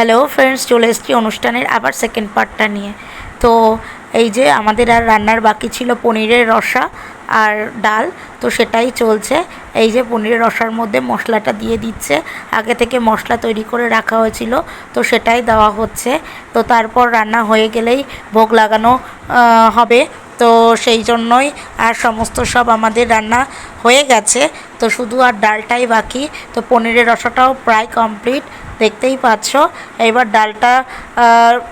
Hello friends চলে এসেছি অনুষ্ঠানের আবার সেকেন্ড পার্টটা নিয়ে। তো এই যে আমাদের আর রান্নার বাকি ছিল পনিরের রসা আর ডাল, তো সেটাই চলছে। এই যে পনিরের রসার মধ্যে মশলাটা দিয়ে দিচ্ছে। আগে থেকে মশলা তৈরি করে রাখা হয়েছিল, তো সেটাই দেওয়া হচ্ছে। তো তারপর রান্না হয়ে গেলেই ভোগ লাগানো হবে। তো সেই জন্যই আর সমস্ত সব আমাদের রান্না হয়ে গেছে। তো শুধু আর ডালটাই বাকি। তো পনিরের রসাটাও প্রায় কমপ্লিট দেখতেই পাচ্ছ। এবার ডালটা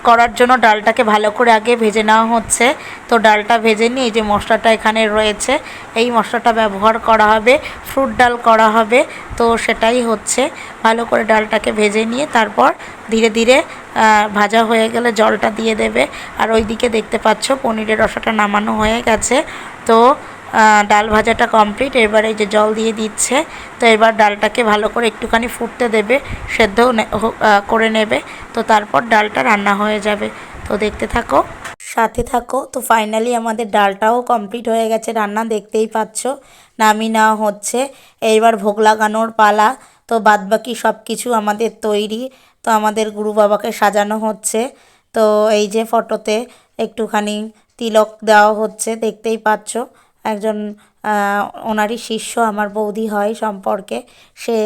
করার জন্য ডালটাকে ভালো করে আগে ভেজে নেওয়া হচ্ছে। তো ডালটা ভেজে নিয়ে এই যে মশলাটা এখানে রয়েছে, এই মশলাটা ব্যবহার করা হবে ফ্রুট ডাল করা হবে। তো সেটাই হচ্ছে। ভালো করে ডালটাকে ভেজে নিয়ে তারপর ধীরে ধীরে ভাজা হয়ে গেলে জলটা দিয়ে দেবে। আর ওইদিকে দেখতে পাচ্ছ, পনিরের রসাটা নামানো হয়ে গেছে। তো ডাল ভাজাটা কমপ্লিট এবার এই যে জল দিয়ে দিচ্ছে, তো এবার ডালটাকে ভালো করে একটুখানি ফুটতে দেবে, সেদ্ধ করে নেবে, তো তারপর ডালটা রান্না হয়ে যাবে। তো দেখতে থাকো, সাথে থাকো। তো ফাইনালি আমাদের ডালটাও কমপ্লিট হয়ে গেছে, রান্না দেখতেই পাচ্ছ। নামি নেওয়া হচ্ছে। এইবার ভোগ লাগানোর পালা, তো বাদবাকি সব কিছু আমাদের তৈরি। তো আমাদের গুরু বাবাকে সাজানো হচ্ছে। তো এই যে ফটোতে একটুখানি তিলক দেওয়া হচ্ছে, দেখতেই পাচ্ছ। একজন ওনারই শিষ্য আমার বৌদি হয় সম্পর্কে। সে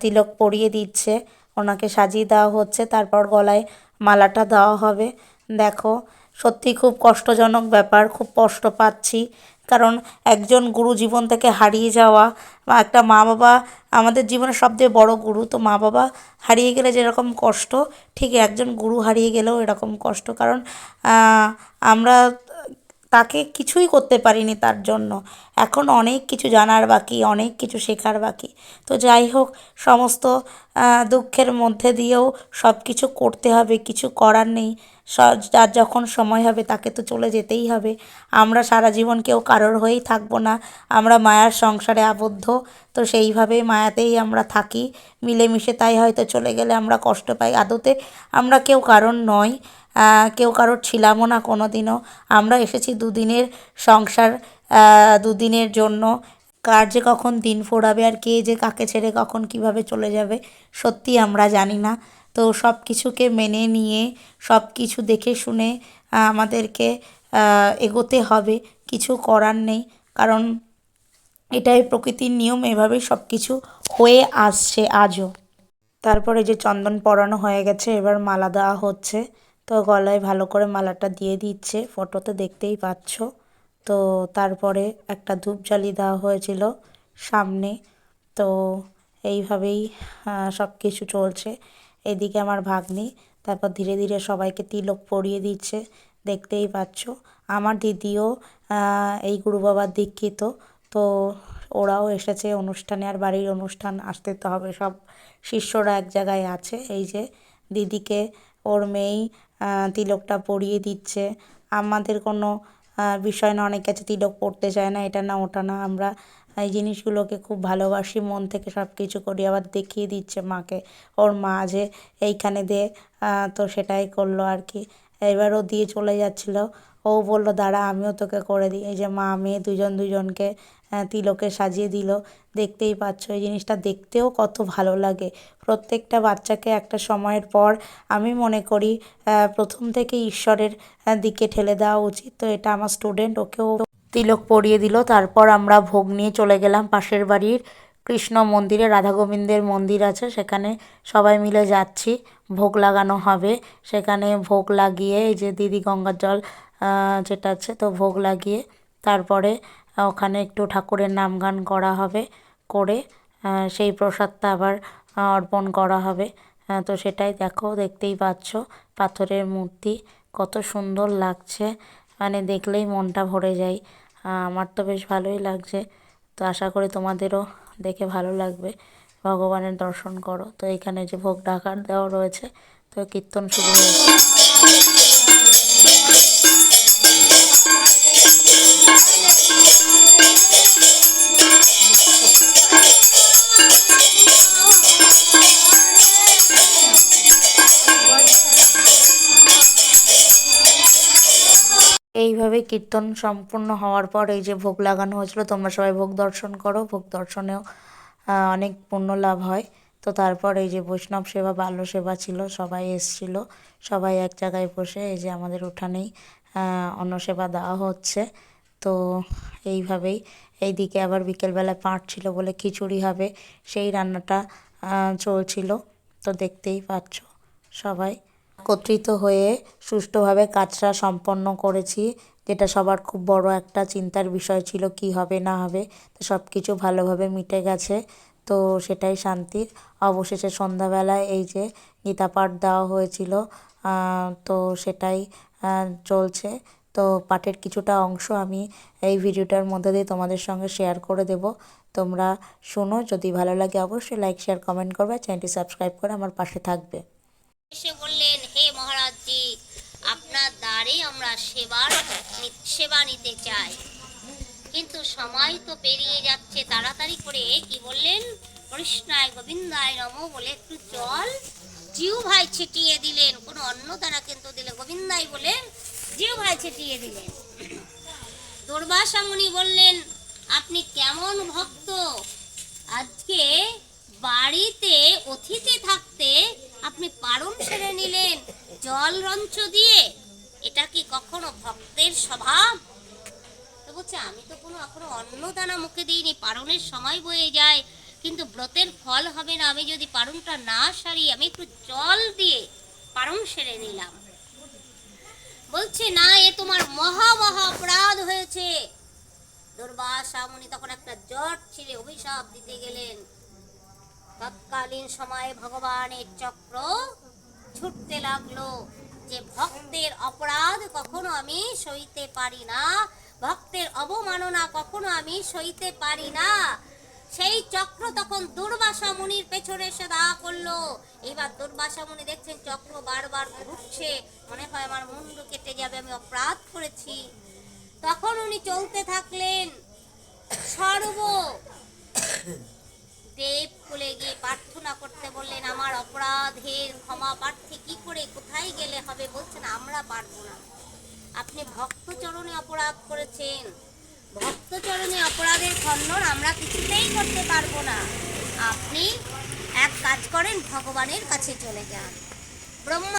তিলক পরিয়ে দিচ্ছে, ওনাকে সাজিয়ে দেওয়া হচ্ছে, তারপর গলায় মালাটা দেওয়া হবে। দেখো, সত্যি খুব কষ্টজনক ব্যাপার, খুব কষ্ট পাচ্ছি। কারণ একজন গুরু জীবন থেকে হারিয়ে যাওয়া, বা একটা মা বাবা আমাদের জীবনের সবচেয়ে বড় গুরু, তো মা বাবা হারিয়ে গেলে যেরকম কষ্ট, ঠিক একজন গুরু হারিয়ে গেলেও এরকম কষ্ট। কারণ আমরা তাকে কিছুই করতে পারিনি তার জন্য। এখন অনেক কিছু জানার বাকি, অনেক কিছু শেখার বাকি। তো যাই হোক, সমস্ত দুঃখের মধ্যে দিয়েও সব কিছু করতে হবে, কিছু করার নেই। যার যখন সময় হবে তাকে তো চলে যেতেই হবে। আমরা সারা জীবন কেউ কারোর হয়েই থাকব না। আমরা মায়ার সংসারে আবদ্ধ। তো সেইভাবেই মায়াতেই আমরা থাকি। মিলেমিশে তাই হয়তো চলে গেলে আমরা কষ্ট পাই আদতে। আমরা কেউ কারণ নয় কেউ কারোর ছিলামও না কোনো দিনও আমরা এসেছি দুদিনের সংসার দুদিনের জন্য। কার যে কখন দিন ফোরাবে আর কে যে কাকে ছেড়ে কখন কীভাবে চলে যাবে, সত্যি আমরা জানি না। তো সব কিছুকে মেনে নিয়ে সব কিছু দেখে শুনে আমাদেরকে এগোতে হবে। কিছু করার নেই। কারণ এটাই প্রকৃতির নিয়ম এভাবেই সব কিছু হয়ে আসছে আজও। তারপরে যে চন্দন পরানো হয়ে গেছে, এবার মালা দেওয়া হচ্ছে। তো গলায় ভালো করে মালাটা দিয়ে দিচ্ছে। ফটোতে দেখতেই পাচ্ছ। তো তারপরে একটা ধূপ জ্বালিয়ে দেওয়া হয়েছিল সামনে। তো এইভাবেই সব কিছু চলছে। এদিকে আমার ভাগ্নি, তারপর ধীরে ধীরে সবাইকে তিলক পরিয়ে দিচ্ছে, দেখতেই পাচ্ছ। আমার দিদিও এই গুরু বাবার দীক্ষিত, তো ওরাও এসেছে অনুষ্ঠানে, আর বাড়ির অনুষ্ঠান আসতে তো হবে, সব শিষ্যরা এক জায়গায় আছে। এই যে দিদিকে, ওর মেয়েই তিলকটা পরিয়ে দিচ্ছে। আমাদের কোনো বিষয় না, অনেক কাছে তিলক পড়তে চায় না, এটা না, ওটা না। আমরা এই জিনিসগুলোকে খুব ভালোবাসি, মন থেকে সব কিছু করি, আবার দেখিয়ে দিচ্ছে মাকে। ওর মা যে এইখানে দে তো সেটাই করল আর কি। এবার ও দিয়ে চলে যাচ্ছিল। ও বলল, দাঁড়া, আমিও তোকে করে দিই। এই যে মা, মেয়ে দুজন দুজনকে তিলকে সাজিয়ে দিল। দেখতেই পাচ্ছ, এই জিনিসটা দেখতেও কত ভালো লাগে। প্রত্যেকটা বাচ্চাকে একটা সময়ের পর আমি মনে করি প্রথম থেকে ঈশ্বরের দিকে ঠেলে দেওয়া উচিত। তো এটা আমার স্টুডেন্ট ওকেও তিলক পরিয়ে দিল। তারপর আমরা ভোগ নিয়ে চলে গেলাম পাশের বাড়ির কৃষ্ণ মন্দিরে রাধা গোবিন্দের মন্দির আছে, সেখানে সবাই মিলে যাচ্ছি। ভোগ লাগানো হবে। সেখানে ভোগ লাগিয়ে, এই যে দিদি গঙ্গার জল যেটা আছে, তো ভোগ লাগিয়ে তারপরে ওখানে একটু ঠাকুরের নাম গান করা হবে করে সেই প্রসাদটা আবার অর্পণ করা হবে। তো সেটাই দেখো, দেখতেই পাচ্ছ পাথরের মূর্তি কত সুন্দর লাগছে। মানে দেখলেই মনটা ভরে যায়। আমার তো বেশ ভালোই লাগছে। তো আশা করি তোমাদেরও দেখে ভালো লাগবে। ভগবানের দর্শন করো। তো এখানে যে ভোগ ডাকার দেওয়া রয়েছে, তো কীর্তন শুরু হয়েছে। এইভাবে কীর্তন সম্পূর্ণ হওয়ার পর এই যে ভোগ লাগানো হয়েছিল, তোমরা সবাই ভোগ দর্শন করো। ভোগ দর্শনেও অনেক পুণ্য লাভ হয়। তো তারপর এই যে বৈষ্ণব সেবা, বাল্য সেবা ছিল, সবাই এসছিল। সবাই এক জায়গায় বসে এই যে আমাদের উঠানেই অন্ন সেবা দেওয়া হচ্ছে। তো এইভাবেই এইদিকে আবার বিকেলবেলায় পাঁট ছিল বলে খিচুড়ি হবে, সেই রান্নাটা চলছিল। তো দেখতেই পাচ্ছ সবাই। একত্রিত হয়ে সুষ্ঠুভাবে কাজটা সম্পন্ন করেছি। যেটা সবার খুব বড় একটা চিন্তার বিষয় ছিল, কি হবে, না হবে। তো সব কিছু ভালোভাবে মিটে গেছে। তো সেটাই শান্তির। অবশেষে সন্ধ্যাবেলায় এই যে গীতা পাঠ দেওয়া হয়েছিল তো সেটাই চলছে। তো পাঠের কিছুটা অংশ আমি এই ভিডিওটার মধ্যে দিয়ে তোমাদের সঙ্গে শেয়ার করে দেব। তোমরা শোনো, যদি ভালো লাগে অবশ্যই লাইক, শেয়ার, কমেন্ট করবে। চ্যানেলটি সাবস্ক্রাইব করে আমার পাশে থাকবে। এসে বললেন, হে মহারাজজি, আপনার দ্বারে আমরা সেবার সেবা নিতে চাই। কিন্তু সময় তো পেরিয়ে যাচ্ছে, তাড়াতাড়ি করে কি বললেন? কৃষ্ণায় গোবিন্দায় নম বলে একটু জল জিউ ভাই ছিটিয়ে দিলেন। কোনো অন্য দ্বারা কিন্তু দিলে, গোবিন্দাই বলে জিউ ভাই ছিটিয়ে দিলেন। দুর্বাসা মুনি বললেন, আপনি কেমন ভক্ত? আজকে বাড়িতে অতিথি থাকতে আপনি পারণ সেরে নিলেন। জল রঞ্চ দিয়ে। এটা কি কখনো ভক্তের স্বভাব? তো বলছে আমি তো কোনো এখনও অন্ন দানা মুখে দিইনি, পারণের সময় বয়ে যায়। কিন্তু ব্রতের ফল হবে না, আমি যদি পারণটা না সারি, আমি একটু জল দিয়ে পারণ সেরে নিলাম। বলছে, না, এ তোমার মহা মহা অপরাধ হয়েছে। দুর্বাসা মুনি তখন একটা জট ছিঁড়ে অভিশাপ দিতে গেলেন। তৎকালীন সময়ে ভগবানের চক্র ছুটতে লাগল যে ভক্তের অপরাধ কখনো আমি সইতে পারি না, ভক্তের অবমাননা কখনো আমি সইতে পারি না। সেই চক্র তখন দুর্বাসা মুনির পেছনে এসে দাঁড়া করল। এবার দুর্বাসা মুনি দেখছেন চক্র বারবার ঘুরছে। মনে হয় আমার মুন্ডু কেটে যাবে, আমি অপরাধ করেছি। তখন উনি চলতে থাকলেন, সর্ব দেব কুলে গিয়ে প্রার্থনা করতে বললেন, আমার অপরাধের ক্ষমা প্রার্থী কি করে? কোথায় গেলে হবে? বলছেন, আমরা পারব না। আপনি ভক্তচরণে অপরাধ করেছেন। ভক্তচরণে অপরাধের খণ্ডন আমরা কিছুতেই করতে পারব না। আপনি এক কাজ করেন, ভগবানের কাছে চলে যান। ব্রহ্মা